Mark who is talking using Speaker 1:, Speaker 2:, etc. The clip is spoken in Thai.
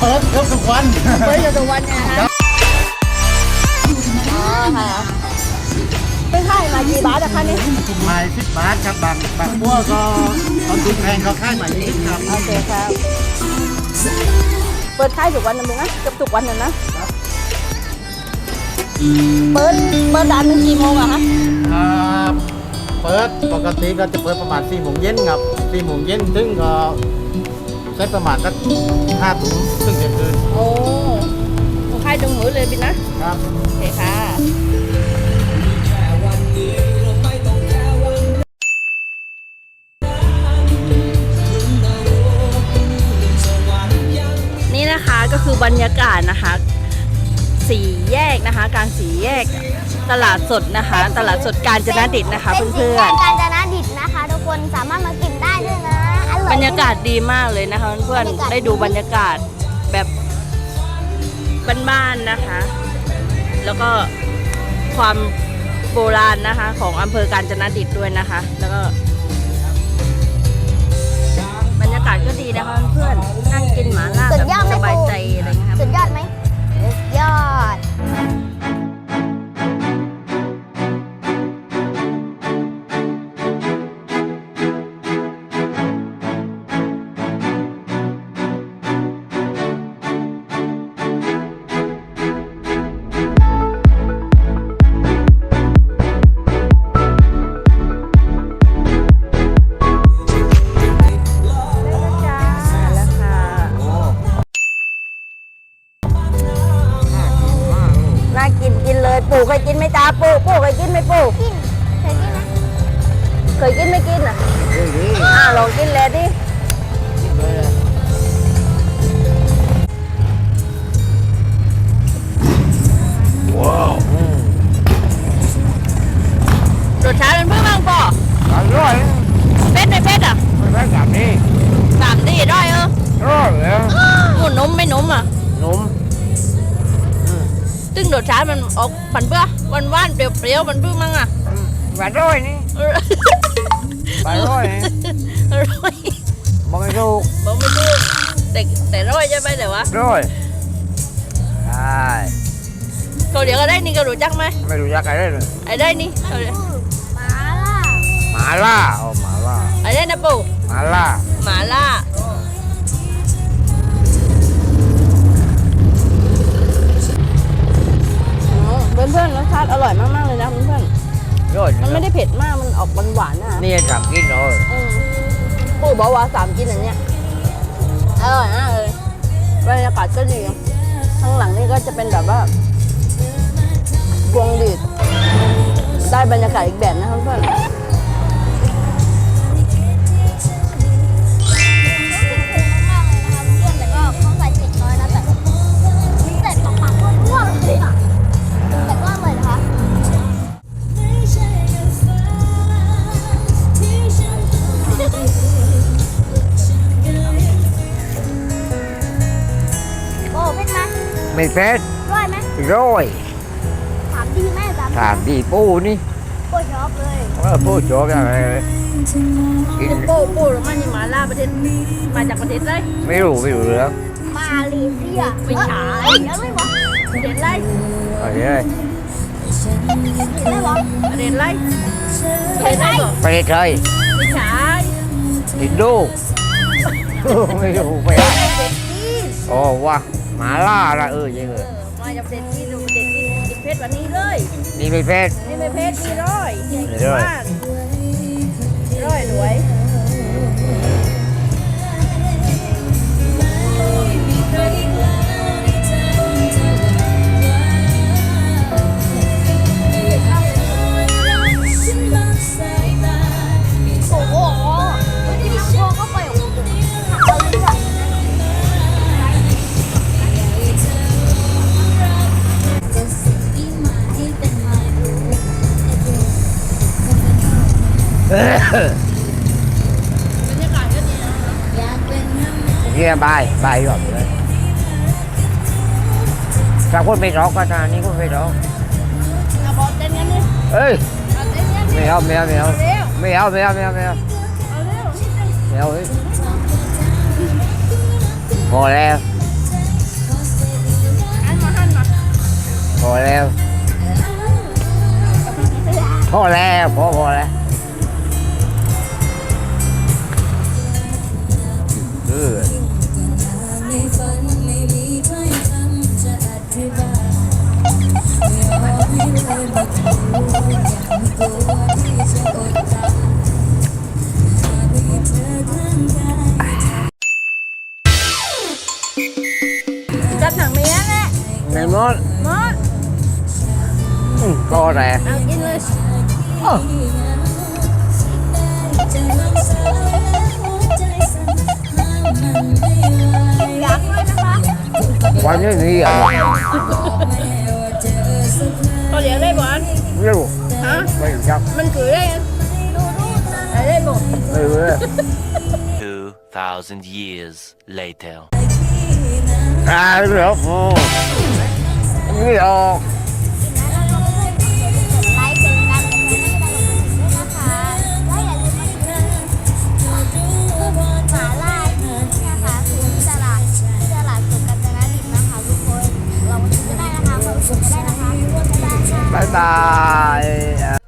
Speaker 1: กวัน
Speaker 2: เปิดอยู่ทุกวันเนี่ยนะคะอ๋อค่ะเป็นค่ายมากี่บาทอะคะนี่
Speaker 1: ไม้สิบบาทครับบางบางบัวก็ตอนถูกแพงเขาค่ายใหม่นี้ครับ
Speaker 2: โอเคครับ เปิดค่ายทุกวันนะมึงนะเกือบทุกวันนะนะเปิดเปิดร้านนึงกี่โมงอะคะ
Speaker 1: อ่าเปิดปกติก็จะเปิดประมาณสี่โมงเย็นครับสี่โมงเย็นถึงก็ ใช้ประมาณสักห้าถุงซึ่งเที่ยงคืน
Speaker 2: โอ้ของค่ายตรงมือเลยบินนะครับ โอเคค่ะ นี่นะคะก็คือบรรยากาศนะคะ สี่แยกนะคะ กลางสี่แยกตลาดสดนะคะ ตลาดสดกาญจนดิตนะคะ
Speaker 3: เป็น
Speaker 2: เพื่
Speaker 3: สิ่ง
Speaker 2: อน
Speaker 3: แรกการจนาดิตนะคะ ทุกคนสามารถมากินได้ด้วยนะอร่อย
Speaker 2: ๆ บรรยากาศดีมากเลยนะคะเพื่อน
Speaker 3: บรรยากาศ
Speaker 2: ๆได้ดูบรรยากาศแบบบ้านๆนะคะ แล้วก็ความโบราณนะคะ ของอำเภอกาญจนดิตด้วยนะคะ แล้วก็ เลยปู่เคยกินไหมจ้าปู่ปู่เคยกินไหมปู่
Speaker 3: กินเคยกินไหม
Speaker 2: เคยกินไม่กินอะอ่าลองกินเลยดิ ออกผันเพื่อวันว่านๆเปรี้ยวๆมันเพื่อมั้งอะ
Speaker 1: หวานร้อยนี่
Speaker 2: เออ
Speaker 1: หวานร้อยนี่
Speaker 2: อร่อย
Speaker 1: บอกไม่ถูก
Speaker 2: บอกไม่ถูกแต่แต่อร่อยใช่ไหมแต่ว่า
Speaker 1: ร้อยใช่
Speaker 2: เขาเดี๋ยวก็ได้นี่ก็รู้จักไหม
Speaker 1: ไม่รู้จักใครได้เลย
Speaker 2: ไอ้ได้นี่เขาเดี๋ยว
Speaker 3: หมาล่า
Speaker 1: หมาล่าโอ้หมาล่า
Speaker 2: ไอ้ได้นะปู่
Speaker 1: หมาล่า
Speaker 2: หมาล่า เพื่อนๆรสชาติอร่อยมากๆเลยนะเพื่อน
Speaker 1: ร้อย
Speaker 2: ๆมันไม่ได้เผ็ดมากมันออกหวานๆนะ
Speaker 1: นี่จำกินเลย
Speaker 2: อืมปู่บอกว่าสามกินอันเนี้ยอร่อยมากเลยบรรยากาศก็ดีข้างหลังนี่ก็จะเป็นแบบว่าพวงดีดได้บรรยากาศอีกแบบนะเพื่อนๆ
Speaker 3: ไม่
Speaker 1: เผ็ด
Speaker 3: ร่อยไหม
Speaker 1: ร้อย
Speaker 3: ถามดีแม่ถาม
Speaker 1: ถามดีปูนี่
Speaker 3: โอ้ยชอบเลย
Speaker 1: เออปูโจกอะไรกิน
Speaker 2: ปูปูหรือมันนี่หมาล่าประเทศมาจากประเทศอะไร
Speaker 1: ไม่รู้ไม่รู้เรื่อง
Speaker 3: มาเลเซีย
Speaker 2: ไม่ใช่
Speaker 3: เอ้ยยังไม่บอก
Speaker 2: ประเทศอะไร
Speaker 1: อะไรเลย
Speaker 3: ไม่บอก
Speaker 2: ประเทศอะไรประเทศอะไรบอก
Speaker 1: ประเทศไทย
Speaker 2: ไม่ใช่
Speaker 1: อินโดไม่รู้ไปได้
Speaker 2: ประเทศจีน
Speaker 1: อ๋อว่า หมาล่าละเออยัง
Speaker 2: เอ
Speaker 1: ไง
Speaker 2: อมาจากประเทศจีนดูประเทศจีนกินเพชรวันนี้เลย
Speaker 1: นี่ไม่เผ็ด
Speaker 2: นี่ไม่เพชรนี่ร้อย
Speaker 1: นี่ร้อย
Speaker 2: บ้านร้อยรวย บรรยากาศก็ดีแล้วเนี่
Speaker 1: ยบายบายหยอบเลยถ้าคนไม่ร้องก็ทางนี้คนไม่ร้อง
Speaker 2: เอาบอลเต้นกันดิ
Speaker 1: เอ้ย
Speaker 2: เอาเต้นกันดิ
Speaker 1: ไม่เอาไม่เอาไม่เอา
Speaker 2: เว
Speaker 1: ไม่เอาไม่เอาไม่เอาไม่เอา
Speaker 2: เอาเวนิดนึง
Speaker 1: ไม่เอาเฮ้ยพอแล้ว
Speaker 2: อัมาหันมา
Speaker 4: พอแล้วพอแล้วพอพอแล้ว เออ
Speaker 2: จับหนังเมียแหละ
Speaker 4: ในมด
Speaker 2: มด
Speaker 4: อืมพอแล้ว
Speaker 2: เอากินเลย
Speaker 4: อ้าว
Speaker 3: อย วัน
Speaker 4: นี้นี่อะ
Speaker 2: ก็เดี๋ยวได้บอล
Speaker 4: เร็ว
Speaker 2: ฮะ
Speaker 4: ไม่จับ
Speaker 2: มันคือได้ได้ได้บอก
Speaker 4: เออ
Speaker 5: 2,000 years later.
Speaker 4: อ่าเดี๋ยวโอ้นี่
Speaker 3: คนเร